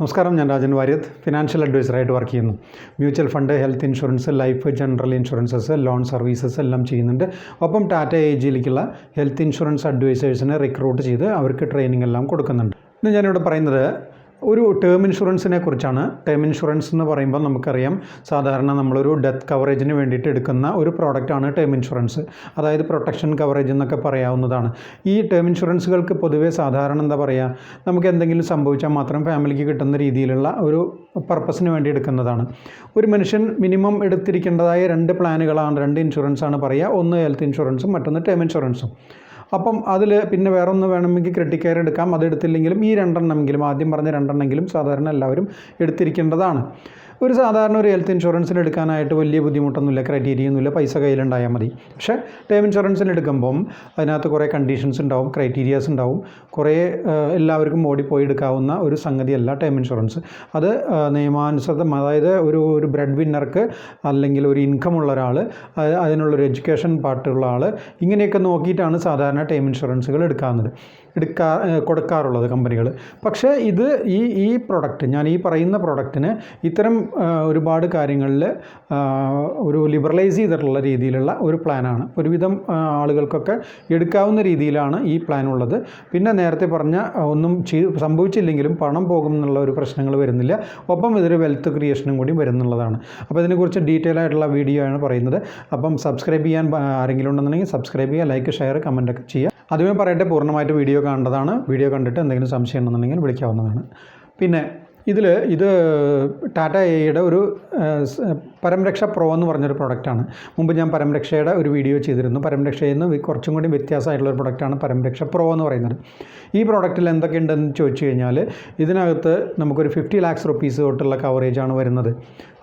നമസ്കാരം ഞാൻ രാജൻ വാര്യത്ത് ഫിനാൻഷ്യൽ അഡ്വൈസറായിട്ട് വർക്ക് ചെയ്യുന്നു. Mutual fund health insurance life general insurances loan services എല്ലാം ചെയ്യുന്നുണ്ട്. ഒപ്പം ടാറ്റ എ ജിയിലേക്കുള്ള ഹെൽത്ത് ഇൻഷുറൻസ് അഡ്വൈസേഴ്സിനെ റിക്രൂട്ട് ചെയ്ത് അവർക്ക് ട്രെയിനിങ് എല്ലാം കൊടുക്കുന്നുണ്ട്. ഇന്ന് ഞാനിവിടെ പറയുന്നത് ഒരു ടേം ഇൻഷുറൻസിനെ കുറിച്ചാണ്. ടേം ഇൻഷുറൻസ് എന്ന് പറയുമ്പോൾ നമുക്കറിയാം സാധാരണ നമ്മളൊരു ഡെത്ത് കവറേജിന് വേണ്ടിയിട്ട് എടുക്കുന്ന ഒരു പ്രോഡക്റ്റാണ് ടേം ഇൻഷുറൻസ് അതായത് പ്രൊട്ടക്ഷൻ കവറേജ് എന്നൊക്കെ പറയാവുന്നതാണ്. ഈ ടേം ഇൻഷുറൻസുകൾക്ക് പൊതുവേ സാധാരണ എന്താ പറയുക നമുക്ക് എന്തെങ്കിലും സംഭവിച്ചാൽ മാത്രം ഫാമിലിക്ക് കിട്ടുന്ന രീതിയിലുള്ള ഒരു പർപ്പസിന് വേണ്ടി എടുക്കുന്നതാണ്. ഒരു മനുഷ്യൻ മിനിമം എടുത്തിരിക്കേണ്ടതായ രണ്ട് പ്ലാനുകളാണ് രണ്ട് ഇൻഷുറൻസാണ് പറയുക ഒന്ന് ഹെൽത്ത് ഇൻഷുറൻസും മറ്റൊന്ന് ടേം ഇൻഷുറൻസും അപ്പം അതിൽ പിന്നെ വേറൊന്ന് വേണമെങ്കിൽ ക്രെഡിറ്റ് എടുക്കാം. അത് എടുത്തില്ലെങ്കിലും ഈ രണ്ടെണ്ണമെങ്കിലും ആദ്യം പറഞ്ഞ രണ്ടെണ്ണമെങ്കിലും സാധാരണ എല്ലാവരും എടുത്തിരിക്കേണ്ടതാണ്. ഒരു സാധാരണ ഒരു ഹെൽത്ത് ഇൻഷുറൻസിൽ എടുക്കാനായിട്ട് വലിയ ബുദ്ധിമുട്ടൊന്നുമില്ല. ക്രൈറ്റീരിയ ഒന്നുമില്ല പൈസ കയ്യിലുണ്ടായാൽ മതി. പക്ഷേ ടേം ഇൻഷുറൻസിൽ എടുക്കുമ്പം അതിനകത്ത് കുറേ കണ്ടീഷൻസ് ഉണ്ടാവും ക്രൈറ്റീരിയാസ് ഉണ്ടാവും. കുറേ എല്ലാവർക്കും ഓടിപ്പോയി എടുക്കാവുന്ന ഒരു സംഗതിയല്ല ടേം ഇൻഷുറൻസ് അത് നിയമാനുസൃതം അതായത് ഒരു ഒരു ബ്രെഡ് വിന്നർക്ക് അല്ലെങ്കിൽ ഒരു ഇൻകം ഉള്ള ഒരാൾ അതിനുള്ളൊരു എഡ്യൂക്കേഷൻ പാർട്ടുള്ള ആൾ ഇങ്ങനെയൊക്കെ നോക്കിയിട്ടാണ് സാധാരണ ടേം ഇൻഷുറൻസുകൾ എടുക്കാവുന്നത്. എടുക്കാ കൊടുക്കാറുള്ളത് കമ്പനികൾ പക്ഷേ ഇത് ഈ ഈ പ്രൊഡക്റ്റ് ഞാൻ ഈ പറയുന്ന പ്രൊഡക്റ്റിന് ഇത്തരം ഒരുപാട് കാര്യങ്ങളിൽ ഒരു ലിബറലൈസ് ചെയ്തിട്ടുള്ള രീതിയിലുള്ള ഒരു പ്ലാനാണ് ഒരുവിധം ആളുകൾക്കൊക്കെ എടുക്കാവുന്ന രീതിയിലാണ് ഈ പ്ലാൻ ഉള്ളത്. പിന്നെ നേരത്തെ പറഞ്ഞ ഒന്നും സംഭവിച്ചില്ലെങ്കിലും പണം പോകും എന്നുള്ള ഒരു പ്രശ്നങ്ങൾ വരുന്നില്ല. ഒപ്പം ഇതൊരു വെൽത്ത് ക്രിയേഷനും കൂടി വരുന്നുള്ളതാണ്. അപ്പോൾ ഇതിനെക്കുറിച്ച് ഡീറ്റെയിൽ ആയിട്ടുള്ള വീഡിയോ ആണ് പറയുന്നത്. അപ്പം സബ്സ്ക്രൈബ് ചെയ്യാൻ ആരെങ്കിലും ഉണ്ടെന്നുണ്ടെങ്കിൽ സബ്സ്ക്രൈബ് ചെയ്യുക ലൈക്ക് ഷെയർ കമന്റ് ഒക്കെ ചെയ്യുക. അതുമേ പറയട്ടെ പൂർണമായിട്ട് വീഡിയോ കണ്ടതാണ്. വീഡിയോ കണ്ടിട്ട് എന്തെങ്കിലും സംശയം ഉണ്ടെന്നുണ്ടെങ്കിൽ വിളിക്കാവുന്നതാണ്. പിന്നെ ഇതിൽ ഇത് ടാറ്റ എയുടെ ഒരു പരംരക്ഷ പ്രോ എന്ന് പറഞ്ഞൊരു പ്രൊഡക്റ്റാണ് മുമ്പ് ഞാൻ പരംരക്ഷയുടെ ഒരു വീഡിയോ ചെയ്തിരുന്നു. പരംരക്ഷയിൽ നിന്ന് കുറച്ചും കൂടി വ്യത്യാസമായിട്ടുള്ള ഒരു പ്രൊഡക്റ്റാണ് പരംരക്ഷ പ്രോ എന്ന് പറയുന്നത്. ഈ പ്രോഡക്റ്റിൽ എന്തൊക്കെയുണ്ടെന്ന് ചോദിച്ചു കഴിഞ്ഞാൽ ഇതിനകത്ത് നമുക്കൊരു ഫിഫ്റ്റി ലാക്സ് റുപ്പീസ് തൊട്ടുള്ള കവറേജാണ് വരുന്നത്.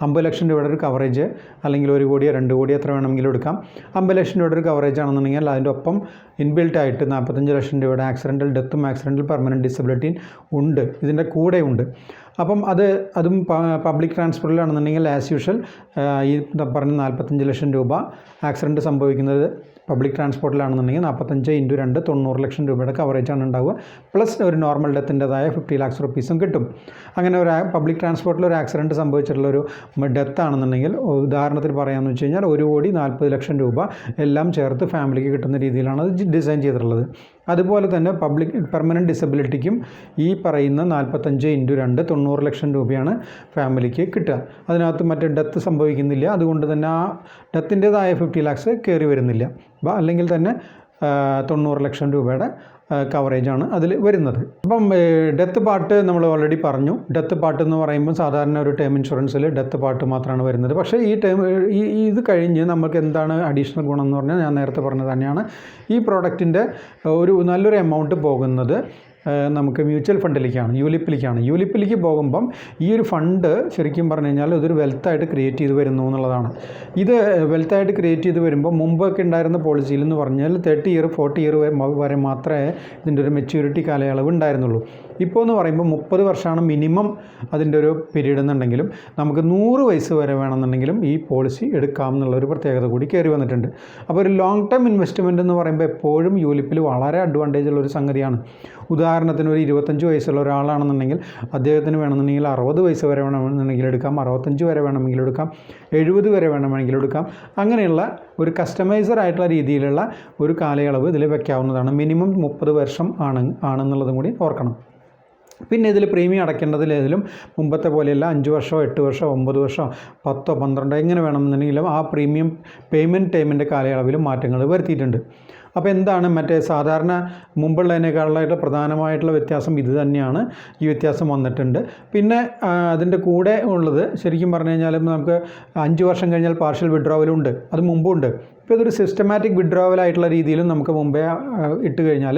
അമ്പത് ലക്ഷം രൂപയുടെ ഒരു കവറേജ് അല്ലെങ്കിൽ ഒരു കോടിയോ രണ്ട് കോടിയോ എത്ര വേണമെങ്കിലും എടുക്കാം. അമ്പത് ലക്ഷം രൂപയുടെ ഒരു കവറേജ് ആണെന്നുണ്ടെങ്കിൽ അതിന്റെ ഒപ്പം ഇൻബിൽറ്റ് ആയിട്ട് നാൽപ്പത്തഞ്ച് ലക്ഷം രൂപയുടെ ആക്സിഡന്റൽ ഡെത്തും ആക്സിഡന്റൽ പെർമനന്റ് ഡിസബിലിറ്റിയും ഉണ്ട്. ഇതിന്റെ കൂടെ ഉണ്ട് അപ്പം അത് അതും പബ്ലിക് ട്രാൻസ്പോർട്ടിലാണെന്നുണ്ടെങ്കിൽ ആസ് യൂഷ്വൽ ഈ പറഞ്ഞ നാൽപ്പത്തഞ്ച് ലക്ഷം രൂപ. ആക്സിഡന്റ് സംഭവിക്കുന്നത് പബ്ലിക് ട്രാൻസ്പോർട്ടിലാണെന്നുണ്ടെങ്കിൽ നാൽപ്പത്തഞ്ച് ഇന്റു രണ്ട് തൊണ്ണൂറ് ലക്ഷം രൂപയുടെ കവറേജാണ് ഉണ്ടാവുക. പ്ലസ് ഒരു നോർമൽ ഡെത്തിന്റെതായ ഫിഫ്റ്റി ലാക്സ് റുപ്പീസും കിട്ടും. അങ്ങനെ ഒരു പബ്ലിക് ട്രാൻസ്പോർട്ടിൽ ഒരു ആക്സിഡന്റ് സംഭവിച്ചിട്ടുള്ള ഒരു ഡെത്ത് ആണെന്നുണ്ടെങ്കിൽ ഉദാഹരണത്തിന് പറയാമെന്ന് വെച്ച് കഴിഞ്ഞാൽ ഒരു കോടി നാൽപ്പത് ലക്ഷം രൂപ എല്ലാം ചേർത്ത് ഫാമിലിക്ക് കിട്ടുന്ന രീതിയിലാണ് അത് ഡിസൈൻ ചെയ്തിട്ടുള്ളത്. അതുപോലെ തന്നെ പബ്ലിക് പെർമനന്റ് ഡിസബിലിറ്റിക്കും ഈ പറയുന്ന നാൽപ്പത്തഞ്ച് ഇന്റു രണ്ട് തൊണ്ണൂറ് ലക്ഷം രൂപയാണ് ഫാമിലിക്ക് കിട്ടുക. അതിനകത്ത് മറ്റേ ഡെത്ത് സംഭവിക്കുന്നില്ല. അതുകൊണ്ട് തന്നെ ആ ഡെത്തിന്റേതായ ഫിഫ്റ്റി ലാക്സ് കയറി വരുന്നില്ല. അല്ലെങ്കിൽ തന്നെ തൊണ്ണൂറ് ലക്ഷം രൂപയുടെ കവറേജാണ് അതിൽ വരുന്നത്. അപ്പം ഡെത്ത് പാർട്ട് നമ്മൾ ഓൾറെഡി പറഞ്ഞു. ഡെത്ത് പാർട്ട് എന്ന് പറയുമ്പോൾ സാധാരണ ഒരു ടേം ഇൻഷുറൻസിൽ ഡെത്ത് പാർട്ട് മാത്രമാണ് വരുന്നത്. പക്ഷേ ഈ ടേം ഈ ഇത് കഴിഞ്ഞ് നമുക്ക് എന്താണ് അഡീഷണൽ ഗുണം എന്ന് പറഞ്ഞാൽ ഞാൻ നേരത്തെ പറഞ്ഞത് തന്നെയാണ്. ഈ പ്രോഡക്റ്റിന്റെ ഒരു നല്ലൊരു എമൗണ്ട് പോകുന്നത് നമുക്ക് മ്യൂച്വൽ ഫണ്ടിലേക്കാണ് യൂലിപ്പിലേക്കാണ് യൂലിപ്പിലേക്ക് പോകുമ്പം ഈ ഒരു ഫണ്ട് ശരിക്കും പറഞ്ഞു കഴിഞ്ഞാൽ ഇതൊരു വെൽത്തായിട്ട് ക്രിയേറ്റ് ചെയ്ത് വരുന്നു എന്നുള്ളതാണ്. ഇത് വെൽത്തായിട്ട് ക്രിയേറ്റ് ചെയ്ത് വരുമ്പോൾ മുമ്പൊക്കെ ഉണ്ടായിരുന്ന പോളിസിയിൽ എന്ന് പറഞ്ഞാൽ തേർട്ടി ഇയർ ഫോർട്ടി ഇയർ വരെ മാത്രമേ ഇതിന്റെ ഒരു മെച്യൂരിറ്റി കാലയളവ് ഉണ്ടായിരുന്നുള്ളൂ. ഇപ്പോൾ എന്ന് പറയുമ്പോൾ മുപ്പത് വർഷമാണ് മിനിമം അതിന്റെ ഒരു പീരീഡ് എന്നുണ്ടെങ്കിലും നമുക്ക് നൂറ് വയസ്സ് വരെ വേണമെന്നുണ്ടെങ്കിലും ഈ പോളിസി എടുക്കാം എന്നുള്ള ഒരു പ്രത്യേകത കൂടി കയറി വന്നിട്ടുണ്ട്. അപ്പോൾ ഒരു ലോങ് ടേം ഇൻവെസ്റ്റ്മെന്റ് എന്ന് പറയുമ്പോൾ എപ്പോഴും യൂലിപ്പിൽ വളരെ അഡ്വാന്റേജ് ഉള്ള ഒരു സംഗതിയാണ്. ഉദാഹരണത്തിന് ഒരു ഇരുപത്തഞ്ച് വയസ്സുള്ള ഒരാളാണെന്നുണ്ടെങ്കിൽ അദ്ദേഹത്തിന് വേണമെന്നുണ്ടെങ്കിൽ അറുപത് വയസ്സ് വരെ വേണമെന്നുണ്ടെങ്കിൽ എടുക്കാം അറുപത്തഞ്ച് വരെ വേണമെങ്കിൽ എടുക്കാം എഴുപത് വരെ വേണമെങ്കിൽ എടുക്കാം. അങ്ങനെയുള്ള ഒരു കസ്റ്റമൈസർ ആയിട്ടുള്ള രീതിയിലുള്ള ഒരു കാലയളവ് ഇതിൽ വയ്ക്കാവുന്നതാണ് മിനിമം മുപ്പത് വർഷം ആണ് ആണെന്നുള്ളതും കൂടി ഓർക്കണം. പിന്നെ ഇതിൽ പ്രീമിയം അടയ്ക്കേണ്ടതിൽ ഏതിലും മുമ്പത്തെ പോലെയല്ല അഞ്ച് വർഷമോ എട്ട് വർഷമോ ഒമ്പത് വർഷമോ പത്തോ പന്ത്രണ്ടോ എങ്ങനെ വേണമെന്നുണ്ടെങ്കിലും ആ പ്രീമിയം പേയ്മെന്റ് ടൈമിന്റെ കാലയളവിലും മാറ്റങ്ങൾ വരുത്തിയിട്ടുണ്ട്. അപ്പോൾ എന്താണ് മറ്റേ സാധാരണ മുമ്പുള്ളതിനേക്കാളായിട്ട് പ്രധാനമായിട്ടുള്ള വ്യത്യാസം? ഇത് തന്നെയാണ് ഈ വ്യത്യാസം വന്നിട്ടുണ്ട്. പിന്നെ അതിന്റെ കൂടെ ഉള്ളത് ശരിക്കും പറഞ്ഞു കഴിഞ്ഞാൽ നമുക്ക് അഞ്ച് വർഷം കഴിഞ്ഞാൽ പാർഷ്യൽ വിഡ്രോവലുണ്ട് അത് മുമ്പും ഉണ്ട്. ഇപ്പോൾ ഇതൊരു സിസ്റ്റമാറ്റിക് വിഡ്രോവൽ ആയിട്ടുള്ള രീതിയിലും നമുക്ക് മുമ്പേ ഇട്ട് കഴിഞ്ഞാൽ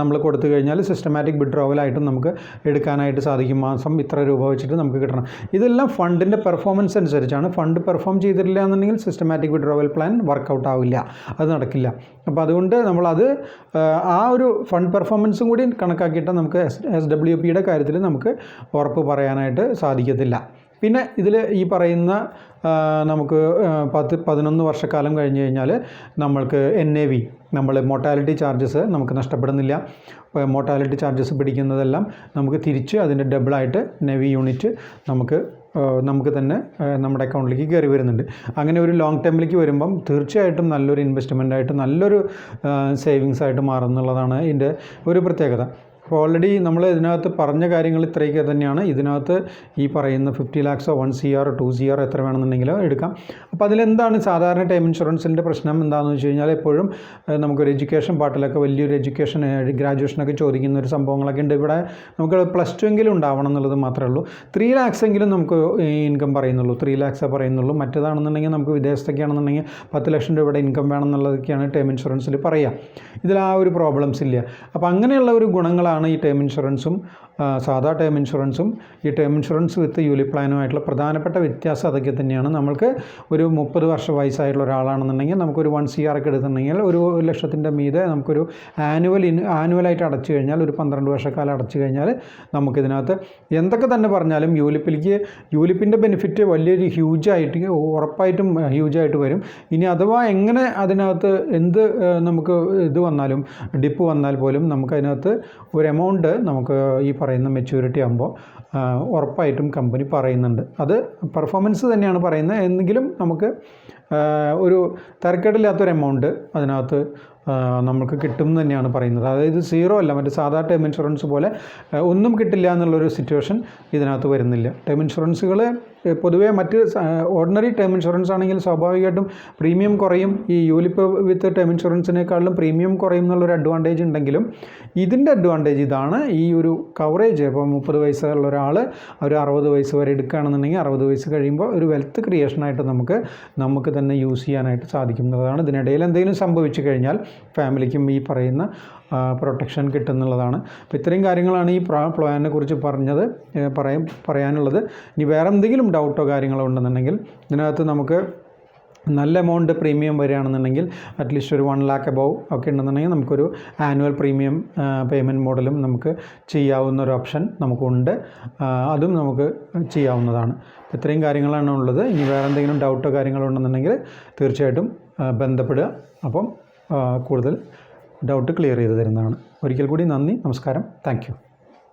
നമ്മൾ കൊടുത്തു കഴിഞ്ഞാൽ സിസ്റ്റമാറ്റിക് വിഡ്രോവലായിട്ടും നമുക്ക് എടുക്കാനായിട്ട് സാധിക്കും. മാസം ഇത്ര രൂപ വെച്ചിട്ട് നമുക്ക് കിട്ടണം. ഇതെല്ലാം ഫണ്ടിന്റെ പെർഫോമൻസ് അനുസരിച്ചാണ്. ഫണ്ട് പെർഫോം ചെയ്തിട്ടില്ല എന്നുണ്ടെങ്കിൽ സിസ്റ്റമാറ്റിക് വിഡ്രോവൽ പ്ലാൻ വർക്കൗട്ട് ആവില്ല. അത് നടക്കില്ല. അപ്പോൾ അതുകൊണ്ട് നമ്മളത് ആ, ഒരു ഫണ്ട് പെർഫോമൻസും കൂടി കണക്കാക്കിയിട്ട് നമുക്ക് എസ് എസ് ഡബ്ല്യു പിയുടെ കാര്യത്തിൽ നമുക്ക് ഉറപ്പ് പറയാനായിട്ട് സാധിക്കത്തില്ല. പിന്നെ ഇതിൽ ഈ പറയുന്ന നമുക്ക് പത്ത് പതിനൊന്ന് വർഷക്കാലം കഴിഞ്ഞ് കഴിഞ്ഞാൽ നമ്മൾക്ക് എൻ എ വി നമ്മൾ മോർട്ടാലിറ്റി ചാർജസ് നമുക്ക് നഷ്ടപ്പെടുന്നില്ല. മോർട്ടാലിറ്റി ചാർജസ് പിടിക്കുന്നതെല്ലാം നമുക്ക് തിരിച്ച് അതിന്റെ ഡബിളായിട്ട് നെവി യൂണിറ്റ് നമുക്ക് നമുക്ക് തന്നെ നമ്മുടെ അക്കൗണ്ടിലേക്ക് കയറി വരുന്നുണ്ട്. അങ്ങനെ ഒരു ലോങ് ടൈമിലേക്ക് വരുമ്പം തീർച്ചയായിട്ടും നല്ലൊരു ഇൻവെസ്റ്റ്മെന്റ് ആയിട്ട് നല്ലൊരു സേവിങ്സ് ആയിട്ട് മാറുന്നുള്ളതാണ് ഇതിന്റെ ഒരു പ്രത്യേകത. അപ്പോൾ ഓൾറെഡി നമ്മൾ ഇതിനകത്ത് പറഞ്ഞ കാര്യങ്ങൾ ഇത്രയൊക്കെ തന്നെയാണ്. ഇതിനകത്ത് ഈ പറയുന്ന fifty ലാക്സോ one C R two C R എത്ര വേണമെന്നുണ്ടെങ്കിലോ എടുക്കാം. അപ്പോൾ അതിലെന്താണ് സാധാരണ ടൈം ഇൻഷുറൻസിന്റെ പ്രശ്നം എന്താണെന്ന് വെച്ച് കഴിഞ്ഞാൽ എപ്പോഴും നമുക്കൊരു എഡ്യൂക്കേഷൻ പാർട്ടിലൊക്കെ വലിയൊരു എഡ്യൂക്കേഷൻ ഗ്രാജുവേഷനൊക്കെ ചോദിക്കുന്ന ഒരു സംഭവങ്ങളൊക്കെ ഉണ്ട്. ഇവിടെ നമുക്ക് പ്ലസ് ടു എങ്കിലും ഉണ്ടാവണം എന്നുള്ളത് മാത്രമേ ഉള്ളൂ. ത്രീ ലാക്സ് എങ്കിലും നമുക്ക് ഇൻകം പറയുന്നുള്ളൂ. ത്രീ ലാക്സേ പറയുന്നുള്ളൂ. മറ്റേതാണെന്നുണ്ടെങ്കിൽ നമുക്ക് വിദേശത്തൊക്കെ ആണെന്നുണ്ടെങ്കിൽ പത്ത് ലക്ഷം രൂപയുടെ ഇൻകം വേണം വേണമെന്നുള്ളതൊക്കെയാണ് ടേം ഇൻഷുറൻസിൽ പറയുക. ഇതിൽ ആ ഒരു പ്രോബ്ലംസ് ഇല്ല. അപ്പോൾ അങ്ങനെയുള്ള ഒരു ഗുണങ്ങളാണ് ഈ ടേം ഇൻഷുറൻസും സാധാ ടേം ഇൻഷുറൻസും ഈ ടേം ഇൻഷുറൻസ് വിത്ത് യൂലി പ്ലാനുമായിട്ടുള്ള പ്രധാനപ്പെട്ട വ്യത്യാസം അതൊക്കെ തന്നെയാണ്. നമ്മൾക്ക് ഒരു മുപ്പത് വർഷ വയസ്സായിട്ടുള്ള ഒരാളാണെന്നുണ്ടെങ്കിൽ നമുക്കൊരു വൺ സി ആർ ഒക്കെ എടുത്തിട്ടുണ്ടെങ്കിൽ ഒരു ലക്ഷത്തിന്റെ മീതെ നമുക്കൊരു ആനുവൽ ഇൻ ആനുവലായിട്ട് അടച്ചു കഴിഞ്ഞാൽ ഒരു പന്ത്രണ്ട് വർഷക്കാലം അടച്ചു കഴിഞ്ഞാൽ നമുക്കിതിനകത്ത് എന്തൊക്കെ തന്നെ പറഞ്ഞാലും യൂലിപ്പിലേക്ക് യൂലിപ്പിന്റെ ബെനിഫിറ്റ് വലിയൊരു ഹ്യൂജായിട്ട് ഉറപ്പായിട്ടും ഹ്യൂജായിട്ട് വരും. ഇനി അഥവാ എങ്ങനെ അതിനകത്ത് എന്ത് നമുക്ക് ഇത് വന്നാലും ഡിപ്പ് വന്നാൽ പോലും നമുക്കതിനകത്ത് ഒരു എമൗണ്ട് നമുക്ക് ഈ പറയുന്ന മെച്യൂരിറ്റി ആകുമ്പോൾ ഉറപ്പായിട്ടും കമ്പനി പറയുന്നുണ്ട്. അത് പെർഫോമൻസ് തന്നെയാണ് പറയുന്നത്. എന്നെങ്കിലും നമുക്ക് ഒരു തരക്കേടില്ലാത്തൊരു എമൗണ്ട് അതിനകത്ത് നമുക്ക് കിട്ടും എന്ന് തന്നെയാണ് പറയുന്നത്. അതായത് സീറോ അല്ല മറ്റേ സാധാ ടേം ഇൻഷുറൻസ് പോലെ ഒന്നും കിട്ടില്ല എന്നുള്ളൊരു സിറ്റുവേഷൻ ഇതിനകത്ത് വരുന്നില്ല. ടേം ഇൻഷുറൻസുകൾ പൊതുവേ മറ്റ് ഓർഡിനറി ടേം ഇൻഷുറൻസ് ആണെങ്കിൽ സ്വാഭാവികമായിട്ടും പ്രീമിയം കുറയും. ഈ യൂലിപ്പ് വിത്ത് ടേം ഇൻഷുറൻസിനേക്കാളും പ്രീമിയം കുറയും എന്നുള്ളൊരു അഡ്വാന്റേജ് ഉണ്ടെങ്കിലും ഇതിന്റെ അഡ്വാന്റേജ് ഇതാണ് ഈ ഒരു കവറേജ് ഇപ്പോൾ മുപ്പത് വയസ്സുള്ള ഒരാൾ ഒരു അറുപത് വയസ്സ് വരെ എടുക്കുകയാണെന്നുണ്ടെങ്കിൽ അറുപത് വയസ്സ് കഴിയുമ്പോൾ ഒരു വെൽത്ത് ക്രിയേഷനായിട്ട് നമുക്ക് നമുക്ക് തന്നെ യൂസ് ചെയ്യാനായിട്ട് സാധിക്കുന്നതാണ് ഇതിനിടയിൽ എന്തെങ്കിലും സംഭവിച്ചു കഴിഞ്ഞാൽ ഫാമിലിക്കും ഈ പറയുന്ന പ്രൊട്ടക്ഷൻ കിട്ടുന്നുള്ളതാണ്. അപ്പോൾ ഇത്രയും കാര്യങ്ങളാണ് ഈ പ്ലാ പ്ലാനിനെ കുറിച്ച് പറഞ്ഞത് പറയാൻ പറയാനുള്ളത്. ഇനി വേറെ എന്തെങ്കിലും ഡൗട്ടോ കാര്യങ്ങളോ ഉണ്ടെന്നുണ്ടെങ്കിൽ ഇതിനകത്ത് നമുക്ക് നല്ല എമൗണ്ട് പ്രീമിയം വരികയാണെന്നുണ്ടെങ്കിൽ അറ്റ്ലീസ്റ്റ് ഒരു വൺ ലാക്ക് അബവ് ഒക്കെ ഉണ്ടെന്നുണ്ടെങ്കിൽ നമുക്കൊരു ആനുവൽ പ്രീമിയം പേയ്മെന്റ് മോഡലും നമുക്ക് ചെയ്യാവുന്ന ഒരു ഓപ്ഷൻ നമുക്കുണ്ട്. അതും നമുക്ക് ചെയ്യാവുന്നതാണ്. ഇത്രയും കാര്യങ്ങളാണ് ഉള്ളത്. ഇനി വേറെ എന്തെങ്കിലും ഡൗട്ടോ കാര്യങ്ങളോ ഉണ്ടെന്നുണ്ടെങ്കിൽ തീർച്ചയായിട്ടും ബന്ധപ്പെടുക. അപ്പം കൂടുതൽ ഡൗട്ട് ക്ലിയർ ചെയ്ത് തരുന്നതാണ്. ഒരിക്കൽ കൂടി നന്ദി നമസ്കാരം. താങ്ക്